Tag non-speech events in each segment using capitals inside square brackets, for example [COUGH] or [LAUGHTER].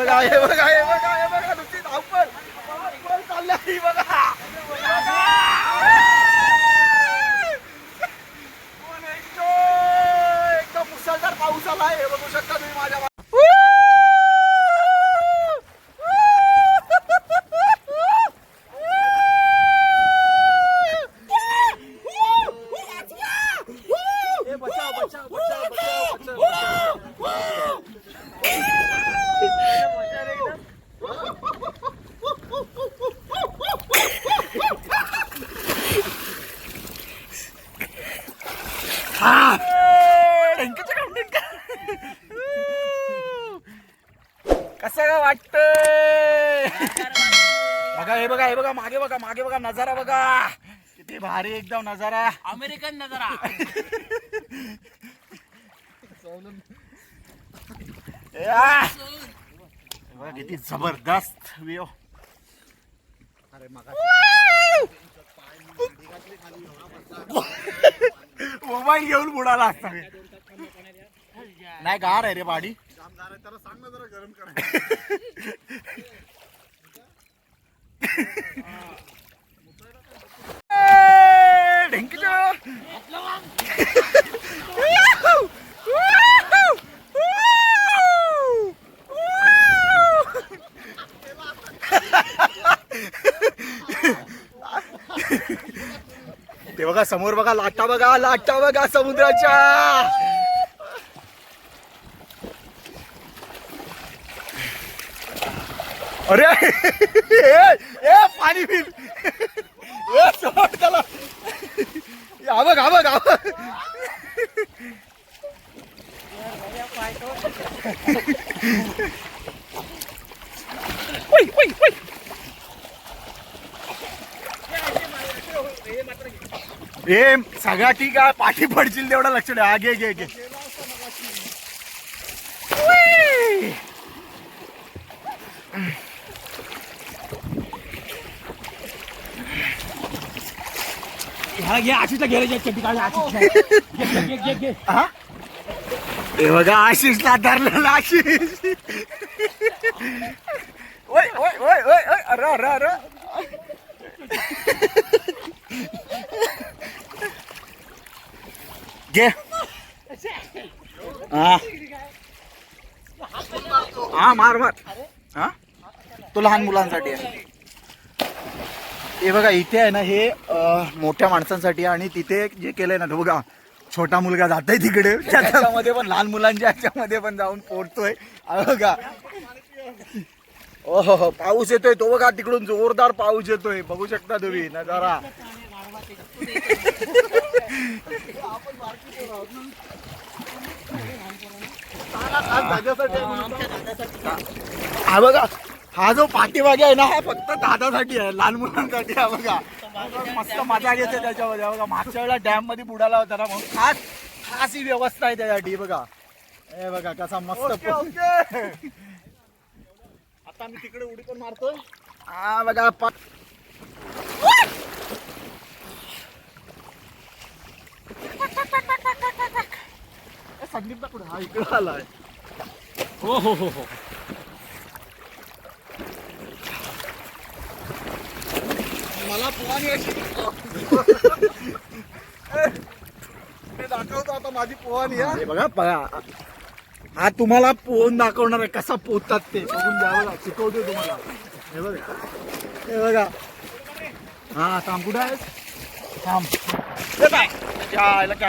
बघा हे बघा हे बघा हे बघा नुसती धावपळ. धावपळ चालली बघा. मुसळधार पाऊस आला हे बघू शकता तुम्ही माझ्या कसं का? वाटतंय? बघा हे बघा हे बघा मागे बघा मागे बघा नजारा बघा. किती भारी एकदम नजारा. अमेरिकन नजरा. बघा किती जबरदस्त व्ह्यू. मोबाईल घेऊन बुडाला असता मी. नाही गार आहे रे पाडी ए, [LAUGHS] बघा समोर बघा लाटा बघा लाटा बघा समुद्राच्या. अरे ए, पाणी बिल ए सोड त्याला हा बघ हा बघ हा बघ ओय, ओय, ओय. ए सगळा ठीक आहे पाठी पडशील तेवढा लक्ष द्या घे घे घे. आशिषला काढ आशिष हा? हे बघा आशिषला धरलेला आशिष. ओय ओय ओय ओय अरे अरे अरे. घे. हा. हा मार मार. हा? तो लहान मुलांसाठी आहे. हे बघा इथे आहे ना हे मोठ्या माणसांसाठी आणि तिथे जे केलंय ना बघा छोटा मुलगा जातोय तिकडे. त्याच्यामध्ये पण लहान मुलांच्या ह्याच्यामध्ये पण जाऊन पोरतोय. बघा. ओहो हो पाऊस येतोय तो बघा तिकडून जोरदार पाऊस येतोय. बघू शकता तुम्ही नजारा. हा बघा. हा जो पाठीमागे आहे ना हा फक्त दादासाठी आहे लहान मुलांसाठी हा बघा. मस्त मजा येते त्याच्यामध्ये बघा. मागच्या वेळेला डॅममध्ये बुडाला होता ना म्हणून खास खास ही व्यवस्था आहे त्यासाठी बघा. हे बघा कसा मस्त आता मी तिकडे उडी पण मारतोय. हा बघा पा- ए, संदीपदा कुठे? हा इकडे आलाय. हो हो हो हो. मला पोहाणी अशी मी दाखवतो आता माझी पोहाणी हा. बघा बघा. हा तुम्हाला पोहून दाखवणार आहे कसा पोहतात ते. बघून द्या बघा शिकवतो तुम्हाला. हे बघा. हे बघा. हा थांब कुठं आहेस? थांब. हे यायला काय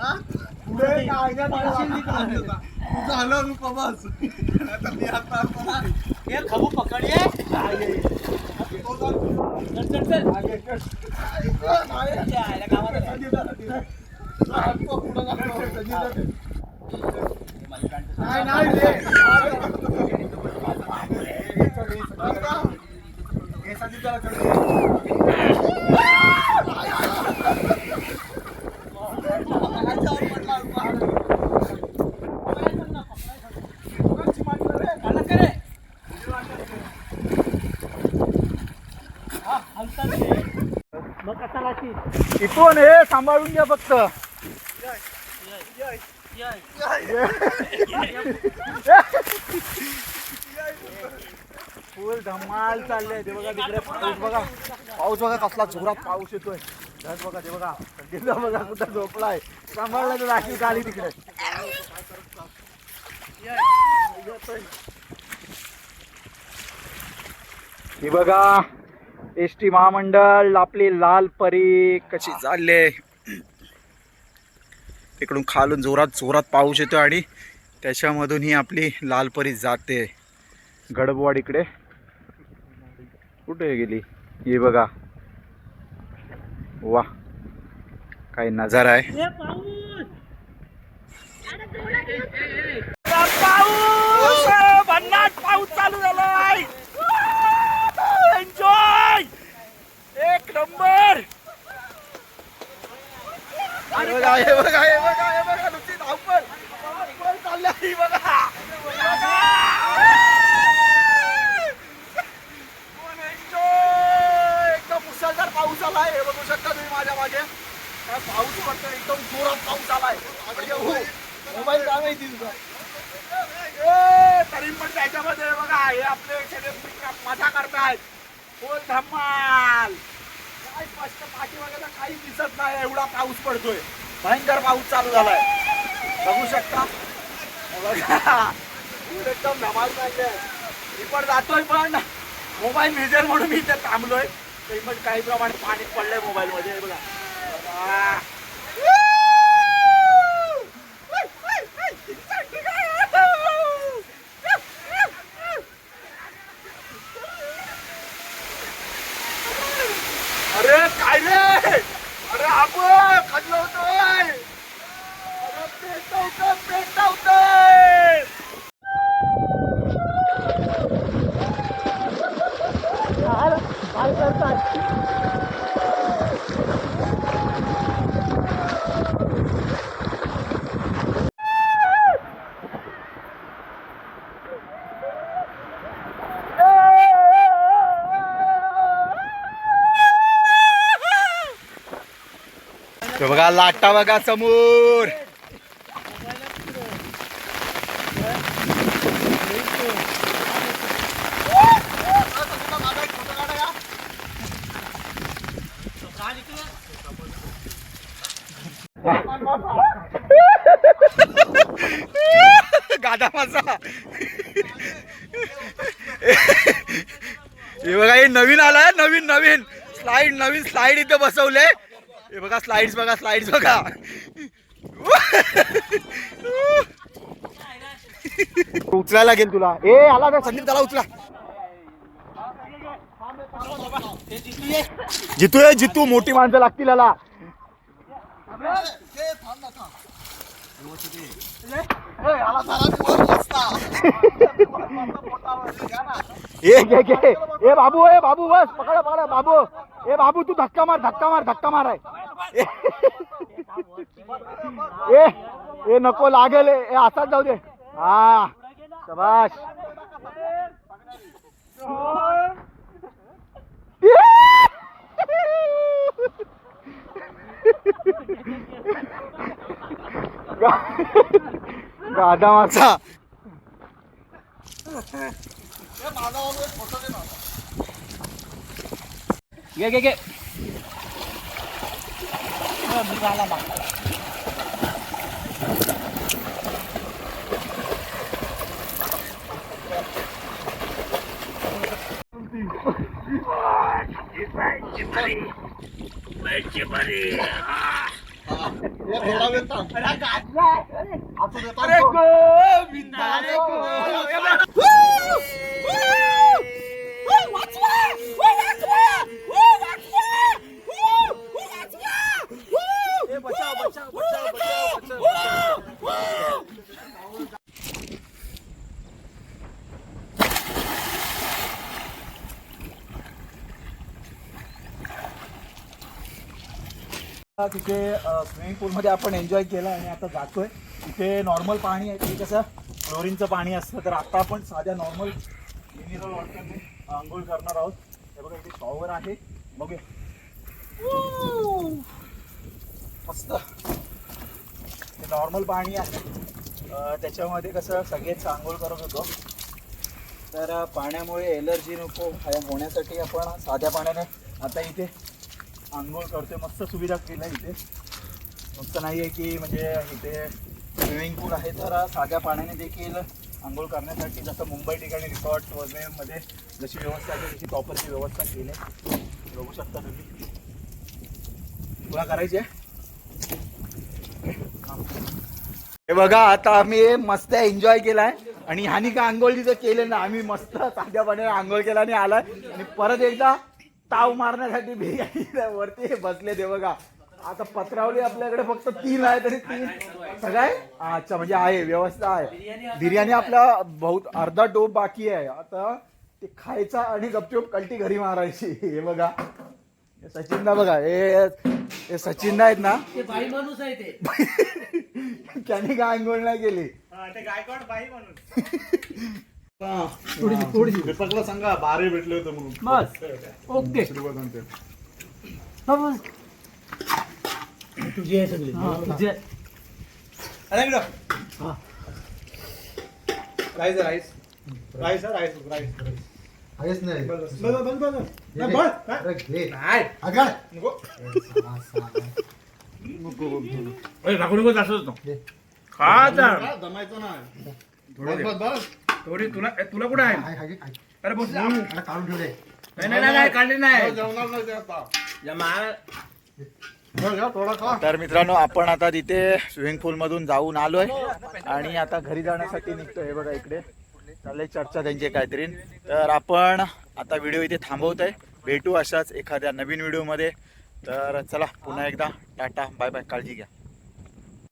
हा? पुढे काय नाही, नाही, नाही, नाही. तू झालं नको बस आता मी आता आता- ये खबू पकड ये तो जर- चल चल चल नाही, नाही. त्या आयला गावात आला. नाही नाही रे. हे संदीपला चढ. काढला का रे? हा, हलता नाही. मग कसा लागतील हे सांभाळून घ्या फक्त. फुल धमाल चालले ते बघा तिकडे पाऊस बघा. पाऊस बघा कसला जोरात पाऊस येतोय. धस बघा ते बघा. संदीपला बघा कुठं झोपलाय. सांभाळला तर राखी आली तिकडे. हे बघा एस टी महामंडळ आपली लाल परी कशी चालले. इकडून खालून जोरात जोरात पाऊस येतो आणि त्याच्यामधून ही आपली लाल परी जाते. गडबवाड इकडे. कुठे गेली? ही बघा. वा. काय नजारा आहे ए, पाऊस पाऊस भन्नाट पाऊस चालू झालाय एन्जॉय एक नंबर हे बघा हे बघा हे बघा हे बघा नुसती धावपळ धावपळ चालली आहे, ही बघा पण enjoy! एकदम मुसळधार पाऊस आलाय हे बघू शकता तुम्ही माझ्या मागे काय पाऊस पडतो एकदम जोरात पाऊस आलाय. हो, मोबाईल काय माहिती तुझा तरी पण त्याच्यामध्ये बघा हे आपले सगळे मजा करतायत. हो धमाल? काय स्पष्ट पाठीमागे तर काही दिसत नाही एवढा पाऊस पडतोय. भयंकर पाऊस चालू झालाय. बघू शकता. बघा. एकदम धमाल चालले मी पण जातोय पण मोबाईल व्हिजर म्हणून मी इथे थांबलोय. तरी पण काही प्रमाणे पाणी पडलंय मोबाईल मध्ये बघा. बघा. अरे काय रे अरे आप खाल्लं होतोय अरे पेटवतोय पेटवतोय काय करताय हे बघा लाटा बघा समोर. गादा माझा. हे बघा हे नवीन आलाय नवीन नवीन. स्लाइड नवीन स्लाइड इथे बसवले हे बघा स्लाइड्स बघा स्लाइड्स बघा. उचलायला लागेल तुला. ए आला का संदीप त्याला उचला. जितू ये जितू मोठी माणसं लागतील याला. ए बाबू ए बाबू बस पकडा पकडा बाबू. ए बाबू तू धक्का मार धक्का मार धक्का मार आहे. ए ए नको लागेल ए असाच जाऊ दे. हा शबाश गाधा माझा घे घे घे हा, मी आला बा. हे थोडा वेळ थांब. असू दे, थांब, अरे थांब. गोविंदा रे ए, तिथे स्विमिंग पूलमध्ये आपण एन्जॉय केला आणि आता जातोय. तिथे नॉर्मल पाणी आहे ते कसं क्लोरीनचं पाणी असतं तर आता आपण साध्या नॉर्मल मिनरल वॉटरने आंघोळ करणार आहोत. हे बघा इथे शॉवर आहे. बघे मस्त. हे नॉर्मल पाणी आहे. त्याच्यामध्ये कसं सगळेच आंघोळ करत होतो तर पाण्यामुळे एलर्जी नको होण्यासाठी आपण साध्या पाण्याने आता इथे आंघोळ करतोय मस्त सुविधा केल्या इथे. मस्त नाही आहे की म्हणजे इथे स्विमिंग पूल आहे तर साध्या पाण्याने देखील आंघोळ करण्यासाठी जसं मुंबई ठिकाणी रिसॉर्ट वगैरेमध्ये जशी व्यवस्था आहे तशी प्रॉपरची व्यवस्था केली आहे. बघू शकता तुम्ही. तुला करायची आहे. हे बघा आता आम्ही मस्त एन्जॉय केलाय. आणि ह्यानी का आंघोळ तिथं केले ना आम्ही मस्त साध्या पाण्याने आंघोळ केला आणि आलाय. आणि परत एकदा ताव मारण्यासाठी बिर्याणी वरती बसले ते बघा. आता पत्रावली आपल्याकडे फक्त तीन आहे तरी तीन. सगळं आहे? अच्छा म्हणजे आहे व्यवस्था आहे. बिर्याणी आपला बहुत अर्धा टोप बाकी आहे. आता ते खायचा आणि गपचूप कल्टी घरी मारायची. हे बघा. हे सचिनला बघा. हे हे सचिन आहेत ना? ते बाई माणूस आहे ते. [LAUGHS] त्याने काय आंघोळ नाही केली. ते गायकवाड बाई माणूस. [LAUGHS] दीपकला सांगा बारे भेटले होते म्हणून. बस. ओके. तुझी आहे सगळी. तुझी आहे. Rice. Rice rice rice. Rice काहीच नाही बस बस? अरे. नको. अरे नको नको असंच दे. खा. जमायचं दे. बस बस. थोडी तुला ए, तुला कुठं आहे. अरे बस आता काढून ठेवले. नाही नाही, नाही नाही काढली नाही. जेवणार नाही ते आता. जमा घ्या, थोडा खा. तर मित्रांनो आपण आता तिथे स्विमिंग पूल मधून जाऊन आलोय. आणि आता घरी जाण्यासाठी निघतोय हे बघा इकडे. चाललंय चर्चा त्यांची काहीतरी. तर आपण आता व्हिडिओ इथे थांबवतोय. भेटू अशाच एखाद्या नवीन व्हिडिओमध्ये. तर चला पुन्हा एकदा. Tata bye bye. काळजी घ्या.